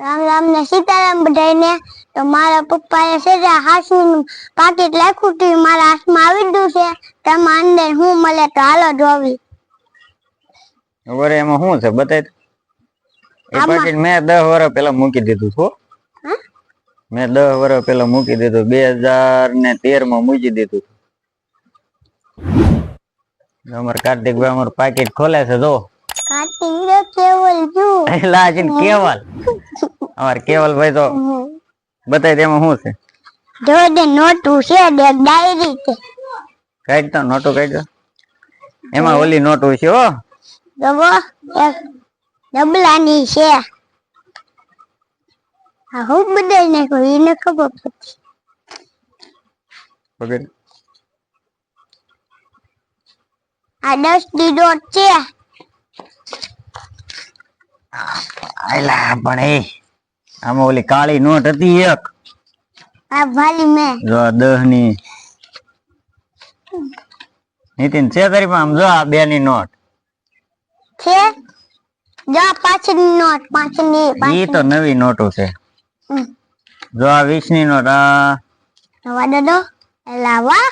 રામ રામ ને સીતારામ બધાને તો મારા પપ્પાએ છે જે હાસનું પાકીટ લખ્યું હતું મારા હાથમાં આવી ગયું છે. તમે અંદર હું મળે તો હાલો જોવી. વરે એમાં શું છે બતાય એ પાકીટ મેં દસ વર્ષ પેલા મૂકી દીધું છું મેં દસ વર્ષ પેલા મૂકી દીધું બે હજાર ને તેરમાં મૂકી દીધું. અમારે કાર્તિકભાઈ અમારું પાકીટ ખોલે છે જો. કાર્તિક કેવલ છું એલા છે ને કેવલ અમારે તો બતાય તેમાં શું છે? જો દે નોટું છે દે ડાયરી છે. કાઢ તો નોટું કાઢ દો. એમાં ઓલી નોટું છે હો. જવો એક ડબલાની છે. આ હું બદલ નાખ્યું એને ખબર પકડ આ દસ દી દોઢ છે. આયલા પણ એ આમાં ઓલી કાળી નોટ હતી એક. આ ભાલી મે. જો આ દહની નીતિન છે તારી આમ જો આ બે ની નોટ. છે? જો પાંચની નોટ પાછળની ઈ તો નવી નોટો છે. જો આ 20 ની નોટ આ. નવા દો લાવા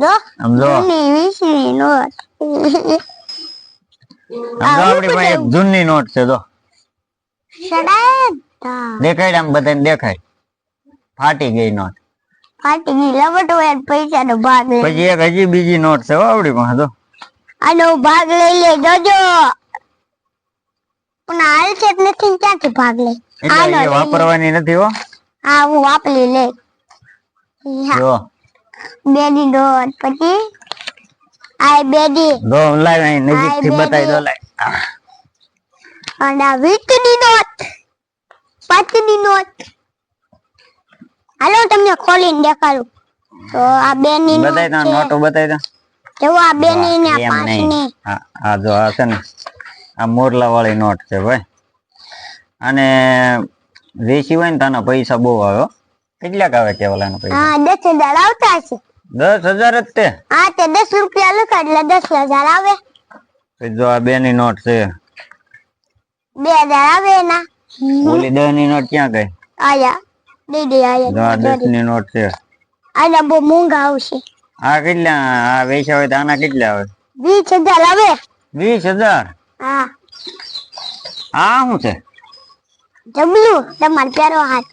દો. આમ જો. જૂની વીસની નોટ. આમ જો આપણી પાસે જૂની નોટ છે જો. દેખાય આમ બધાને દેખાય. ફાટી ગઈ નોટ. ફાટી ગઈ. લવટ હોય પૈસા નો ભાગ પછી એક હજી બીજી નોટ છે આવડી માં તો. આનો ભાગ લઈ લે. જોજો પણ હાલ છે નથી ક્યાંથી ભાગ લે? આનો. વાપરવાની નથી હો. આ હું વાપરી લે. હા, જો. બેડી નોટ. પછી આ બેડી દો લાવ નજીકથી આ બતાવી દો લાવ અને આ વીસની નોટ નોટ. હાલો તમને ખોલીને દેખાડું. તો આ બે ની બતાય દો નોટો બતાય દો જો આ બે ની ને આ પાંચની હા આ જો આ છે ને આ મોરલા વાળી નોટ છે ભાઈ. અને જે હોય ને તને પૈસા બહુ આવે હો. કેટલાક આવે કેવલાના પૈસા? હા દસ હજાર આવતા છે દસ હજાર જ તે. હા તે દસ રૂપિયા લખા એટલે દસ હજાર આવે. જો આ બે ની નોટ છે. બે હજાર આવે એના. ઓલી દસની નોટ ક્યાં ગઈ? આયા. દીદી આયા. દસની નોટ છે. આના બહુ મોંઘા આવશે. આ કેટલા? આ વેચા હોય તો આના કેટલા આવે વીસ હજાર આવે. વીસ હજાર? હા. આ શું છે? જમલું. તમારે પ્યારો હાથ.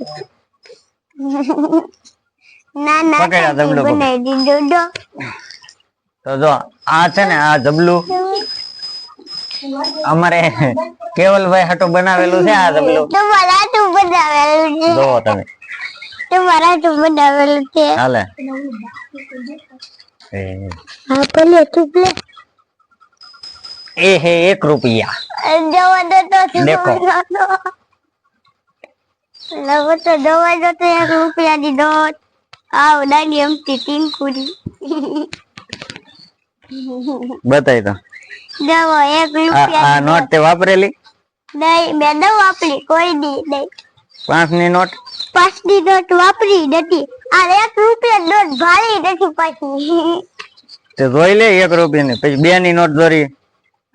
ના ના પકડ્યા જમલું બનાવી દીધો તો જો આ છે ને આ જબલું અમારે કેવલભાઈ હાટુ બનાવેલું છે આ જબલું તમારા હાથું બનાવેલું છે. જો તમે. તમારા હાથું બનાવેલું છે. હાલે. એ. હા પેલે ચૂપ લે એ હે એક રૂપિયા. જવા દો તો દેખો. લવો તો. દવા દો તો એક રૂપિયાની નોટ આવ નાની અમથી કુડી બતાવી તો. દવા એક આ આ નોટ. તે વાપરેલી? નહીં મેં ન વાપરી કોઈ દી નહીં. પાંચની નોટ? પાંચની નોટ વાપરી નથી. આ એક રૂપિયા નોટ ભારી નથી પાછી. તે જોઈ લે એક રૂપિયા ની પછી બે ની નોટ દોરી.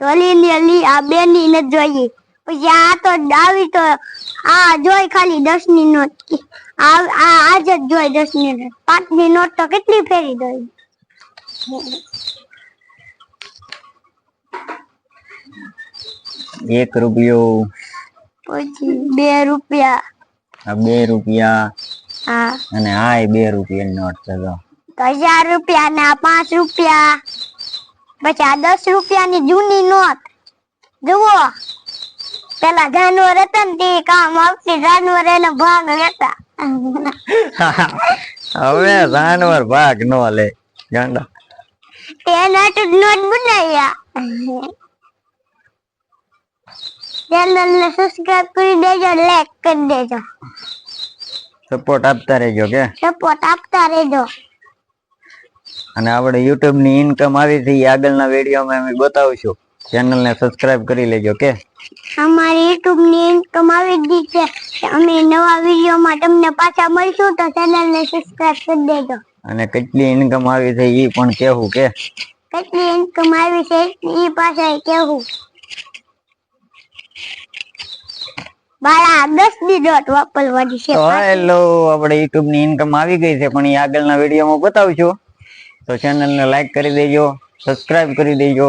તોલી ને લી આ બે ની ન જોઈએ પછી આ તો આવી તો આ જોઈ ખાલી દસની નોટ. આ આ આજ જ જોઈ દસની નોટ. પાંચની નોટ તો કેટલી ફેરી દોઈ એક રૂપિયો. પછી બે રૂપિયા. આ બે રૂપિયા. હા. અને આ બે રૂપિયા નોટ છે તો હજાર રૂપિયા ને આ પાંચ રૂપિયા. પછી આ દસ રૂપિયા ની જૂની નોટ. જુઓ. પેલા જાનવર હતા ને તે કામ આવતી જાનવર એનો ભાગ લેતા. હવે જાનવર ભાગ નો લે. ગાંડા. તે તો નોટ બનાવ્યા. ચેનલ ને સબસ્ક્રાઇબ કરી દેજો લાઈક કરી દેજો. સપોર્ટ આપતા રહેજો કે? સપોર્ટ આપતા રહેજો. અને આપણે યુટ્યુબની ઇન્કમ આવી છે એ આગળના વિડીયોમાં અમે બતાવશું. ચેનલને સબસ્ક્રાઇબ કરી લેજો કે? અમારી યુટ્યુબની ઇન્કમ આવી ગઈ છે. અમે નવા વિડીયોમાં તમને પાછા મળશું તો ચેનલ ને સબસ્ક્રાઇબ કરી દેજો. અને કેટલી ઇન્કમ આવી છે એ પણ કેવું કે? કેટલી ઇન્કમ આવી છે એ પાછા કેવું બાળા દસ દી દોઢ વાપરવાની છે. હેલો આપણે યુટ્યુબની ઇન્કમ આવી ગઈ છે પણ એ આગળના વિડીયોમાં બતાવશું તો ચેનલ ને લાઈક કરી દેજો સબસ્ક્રાઇબ કરી દેજો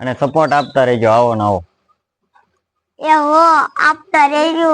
અને સપોર્ટ આપતા રહેજો આવો ને આવો. એવો આપતા રહેજો.